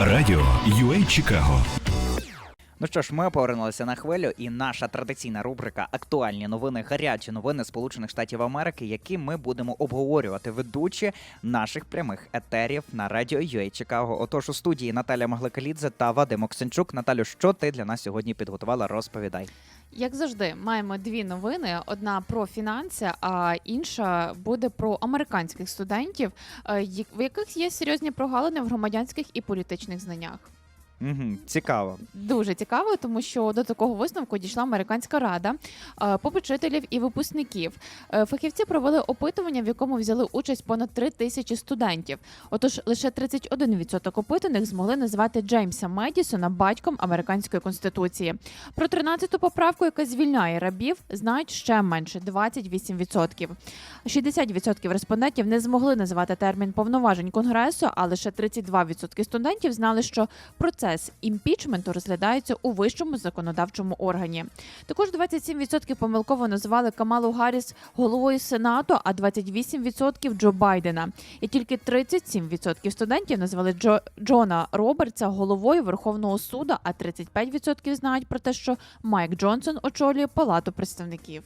Радіо UA Чикаго. Ну що ж, ми повернулися на хвилю, і наша традиційна рубрика Актуальні новини, гарячі новини Сполучених Штатів Америки, які ми будемо обговорювати ведучі наших прямих етерів на радіо UA Чикаго. Отож у студії Наталя Магликалідзе та Вадим Оксенчук. Наталю, що ти для нас сьогодні підготувала? Розповідай. Як завжди, маємо дві новини: одна про фінанси, а інша буде про американських студентів, е, в яких є серйозні прогалини в громадянських і політичних знаннях. Угу, цікаво. Дуже цікаво, тому що до такого висновку дійшла американська рада е, попечителів і випускників. Е, Фахівці провели опитування, в якому взяли участь понад 3 тисячі студентів. Отож, лише 31% опитаних змогли назвати Джеймса Медісона батьком американської конституції. Про 13-ту поправку, яка звільняє рабів, знають ще менше 28%. 60% респондентів не змогли назвати термін повноважень конгресу, а лише 32% студентів знали, що процес імпічменту розглядається у вищому законодавчому органі. Також 27% помилково називали Камалу Гарріс головою сенату, а 28% Джо Байдена. І тільки 37% студентів назвали Джо Джона Робертса головою Верховного суду, а 35% знають про те, що Майк Джонсон очолює Палату представників.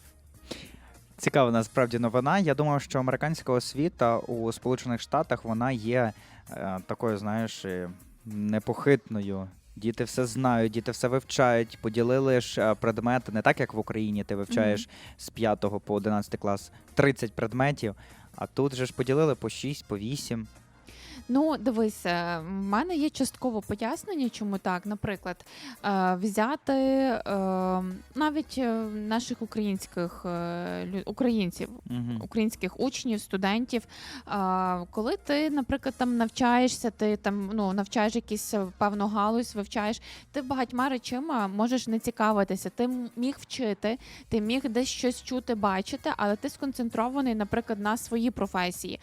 Цікава насправді новина. Я думаю, що американська освіта у Сполучених Штатах вона є е, такою, знаєш, непохитною. Діти все знають, діти все вивчають, поділили ж е, предмети не так, як в Україні. Ти вивчаєш з 5 по 11 клас 30 предметів, а тут же ж поділили по 6, по 8. Ну, дивись, е, в мене є частково пояснення, чому так. Наприклад, е, взяти е, навіть наших українських українців, українських учнів, студентів. Коли ти, наприклад, там навчаєшся, ти там ну навчаєш якісь певну галузь, вивчаєш, ти багатьма речима можеш не цікавитися. Ти міг вчити, ти міг десь щось чути, бачити, але ти сконцентрований, наприклад, на своїй професії,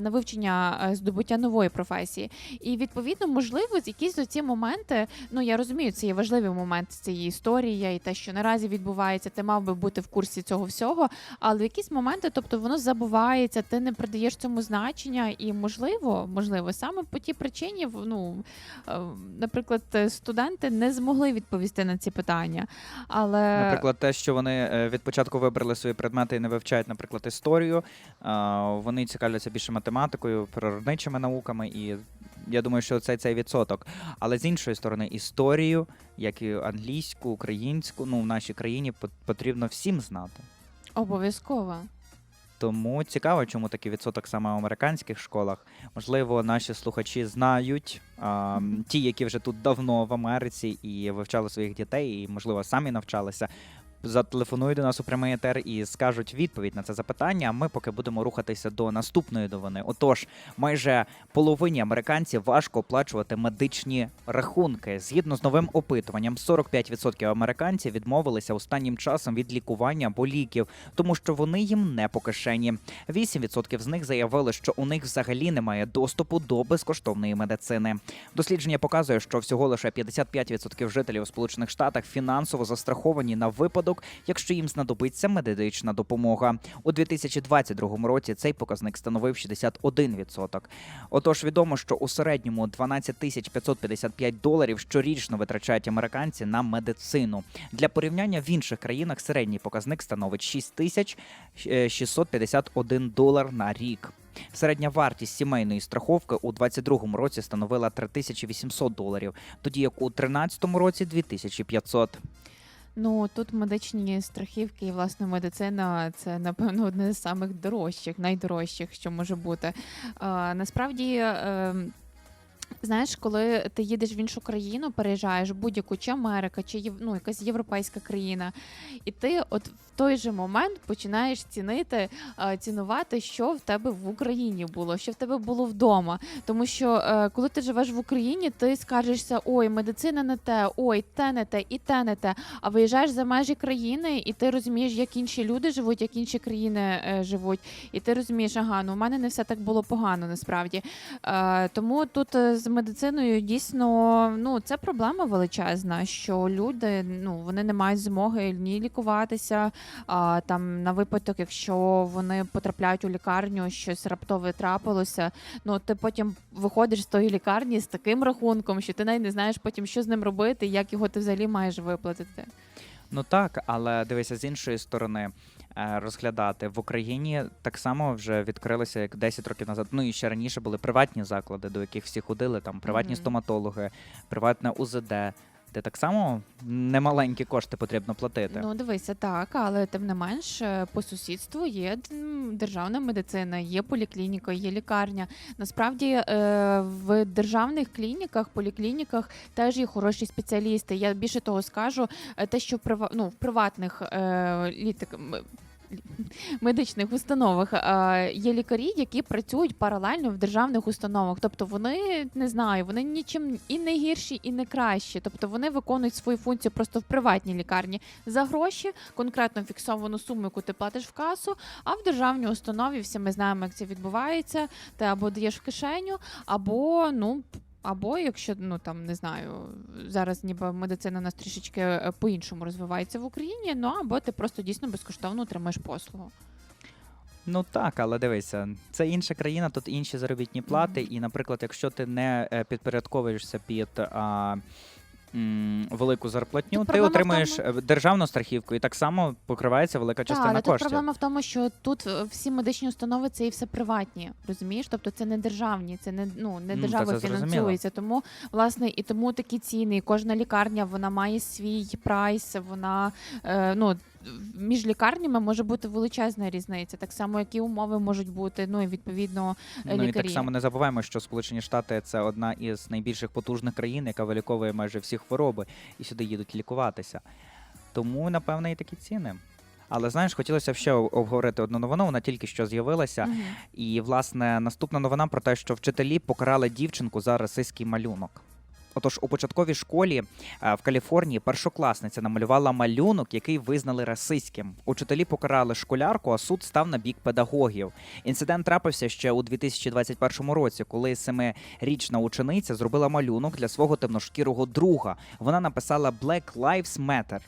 на вивчення здобуття нової професії. І відповідно, можливо, якісь оці моменти. Ну я розумію, це є важливий момент цієї історії і те, що наразі відбувається, ти мав би бути в курсі цього всього. Але в якісь моменти, тобто воно забувається, ти не придаєш цьому значення, і можливо, можливо, саме по тій причині, ну е, наприклад, студенти не змогли відповісти на ці питання. Але Наприклад, те, що вони е, від початку вибрали свої предмети і не вивчають, наприклад, історію. Вони цікавляться більше математикою, природничими науками, і я думаю, що це цей відсоток. Але з іншої сторони, історію, як і англійську, українську, ну в нашій країні пот- потрібно всім знати. обов'язково. Тому цікаво, чому такий відсоток саме в американських школах. Можливо, наші слухачі знають а, ті, які вже тут давно в Америці і вивчали своїх дітей, і можливо самі навчалися. Зателефонують до нас у прямий етер і скажуть відповідь на це запитання. Ми поки будемо рухатися до наступної новини. Отож, майже половині американців важко оплачувати медичні рахунки. Згідно з новим опитуванням, 45% американців відмовилися останнім часом від лікування або ліків, тому що вони їм не по кишені. 8% з них заявили, що у них взагалі немає доступу до безкоштовної медицини. Дослідження показує, що всього лише 55% жителів у Сполучених Штатах фінансово застраховані на випадок, якщо їм знадобиться медична допомога. У 2022 році цей показник становив 61%. Отож, відомо, що у середньому 12 тисяч 555 доларів щорічно витрачають американці на медицину. Для порівняння в інших країнах середній показник становить 6 тисяч е, 651 долар на рік. Середня вартість сімейної страховки у 2022 році становила 3800 доларів, тоді як у 2013 році 2500. Ну тут медичні страхівки і власне медицина це напевно одне з самих дорожчих, найдорожчих, що може бути. А, насправді. Е, Знаєш, коли ти їдеш в іншу країну, переїжджаєш будь-яку чи Америка, чи ну, якась європейська країна, і ти от той же момент починаєш цінити, е, цінувати, що в тебе в Україні було, що в тебе було вдома. Тому що е, коли ти живеш в Україні, ти скаржишся, ой, медицина не те, ой, те не те, і те не те. А виїжджаєш за межі країни, і ти розумієш, як інші люди живуть, як інші країни е, живуть. І ти розумієш, ага, ну в мене не все так було погано насправді. Тому тут з медициною дійсно ну це проблема величезна, що люди ну вони не мають змоги ні лікуватися. А там на випадок, якщо вони потрапляють у лікарню, щось раптове трапилося. Ну ти потім виходиш з тої лікарні з таким рахунком, що ти навіть не знаєш потім, що з ним робити, як його ти взагалі маєш виплатити. Ну так, але дивися з іншої сторони. е, Розглядати в Україні так само вже відкрилися як 10 років назад. Ну і ще раніше були приватні заклади, до яких всі ходили, там приватні Мгм. стоматологи, приватне УЗД, де так само немаленькі кошти потрібно платити. Ну дивися, так, але тим не менш е, по сусідству є державна медицина, є поліклініка, є лікарня. Насправді е, в державних клініках, поліклініках теж є хороші спеціалісти. Я більше того скажу, е, те, що ну, в приватних літик... медичних установах є лікарі, які працюють паралельно в державних установах. Тобто вони не знаю, вони нічим і не гірші, і не кращі. Тобто вони виконують свою функцію просто в приватній лікарні за гроші, конкретно фіксовану суму, яку ти платиш в касу. А в державній установі всі ми знаємо, як це відбувається. Ти або даєш в кишеню, або ну. Або якщо ну там не знаю, зараз ніби медицина у нас трішечки е, по-іншому розвивається в Україні. Ну або ти просто дійсно безкоштовно отримаєш послугу. Ну так, але дивися, це інша країна, тут інші заробітні плати. І, наприклад, якщо ти не е, підпорядковуєшся під а, м, велику зарплатню, Тут ти проблема в отримуєш тому- е, державну страхівку, і так само покривається велика Так, частина але тут коштів. проблема в тому, що тут е, всі медичні установи це і все приватні, розумієш? Тобто це не державні, це не ну не Ну, держава та це зрозуміло. фінансується. Тому власне і тому такі ціни. І кожна лікарня вона має свій прайс. Вона е, ну. Між лікарнями може бути величезна різниця, так само, які умови можуть бути. Ну і відповідно е, Ну і лікарі. так само не забуваємо, що Сполучені Штати це одна із найбільших потужних країн, яка виліковує майже хвороби, і сюди їдуть лікуватися. Тому, напевне, і такі ціни. Але знаєш, хотілося б ще обговорити одну новину. Вона тільки що з'явилася. Мгм. І, власне, наступна новина про те, що вчителі покарали дівчинку за расистський малюнок. Отож, у початковій школі е, в Каліфорнії першокласниця намалювала малюнок, який визнали расистським. Учителі покарали школярку, а суд став на бік педагогів. Інцидент трапився ще у 2021 році, коли семирічна учениця зробила малюнок для свого темношкірого друга. Вона написала Black Lives Matter.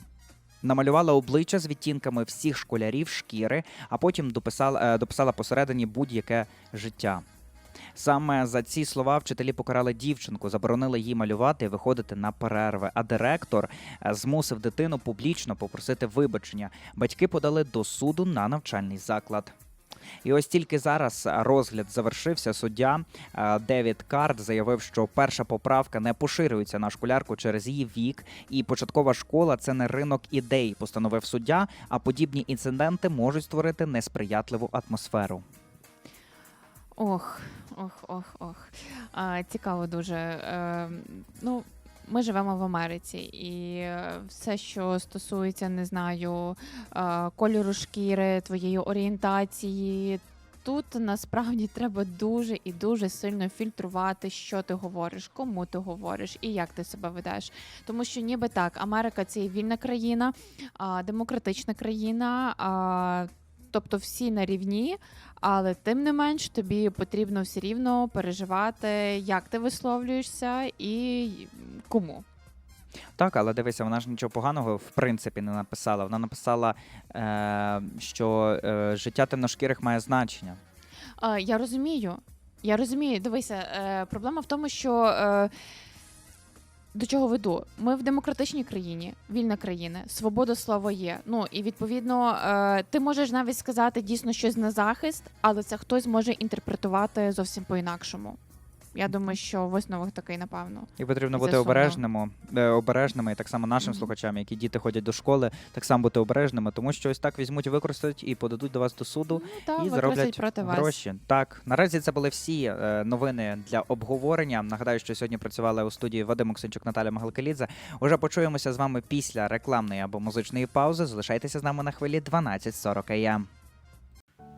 Намалювала обличчя з відтінками всіх школярів шкіри, а потім дописала, е, дописала посередині будь-яке життя. Саме за ці слова вчителі покарали дівчинку, заборонили їй малювати і виходити на перерви. А директор е, змусив дитину публічно попросити вибачення. Батьки подали до суду на навчальний заклад. І ось тільки зараз розгляд завершився. Суддя е, Девід Карт заявив, що перша поправка не поширюється на школярку через її вік, і початкова школа це не ринок ідей, постановив суддя. А подібні інциденти можуть створити несприятливу атмосферу. Ох, ох, ох, ох. А, цікаво дуже. Е, ну, ми живемо в Америці, і все, що стосується, не знаю, е, кольору шкіри, твоєї орієнтації. Тут насправді треба дуже і дуже сильно фільтрувати, що ти говориш, кому ти говориш і як ти себе ведеш. Тому що ніби так, Америка це є вільна країна, демократична країна, тобто всі на рівні, але тим не менш тобі потрібно все рівно переживати, як ти висловлюєшся і кому. Так, але дивися, вона ж нічого поганого в принципі не написала. Вона написала, е, що е, життя темношкірих має значення. А, я розумію. Я розумію. Дивися, е, проблема в тому, що. Е, до чого веду? Ми в демократичній країні, вільна країна, свобода слова є. Ну і відповідно, е, ти можеш навіть сказати дійсно щось на захист, але це хтось може інтерпретувати зовсім по-інакшому. Я думаю, що висновок такий, напевно. І потрібно бути обережними, е, обережними, і так само нашим Мгм. слухачам, які діти ходять до школи, так само бути обережними, тому що ось так візьмуть, використають і подадуть до вас до суду. Ну, та, і зароблять проти вас. Так, наразі це були всі е, новини для обговорення. Нагадаю, що сьогодні працювали у студії Вадим Оксенчук, Наталя Магалкалідзе. Уже почуємося з вами після рекламної або музичної паузи. Залишайтеся з нами на хвилі 12.40 АМ.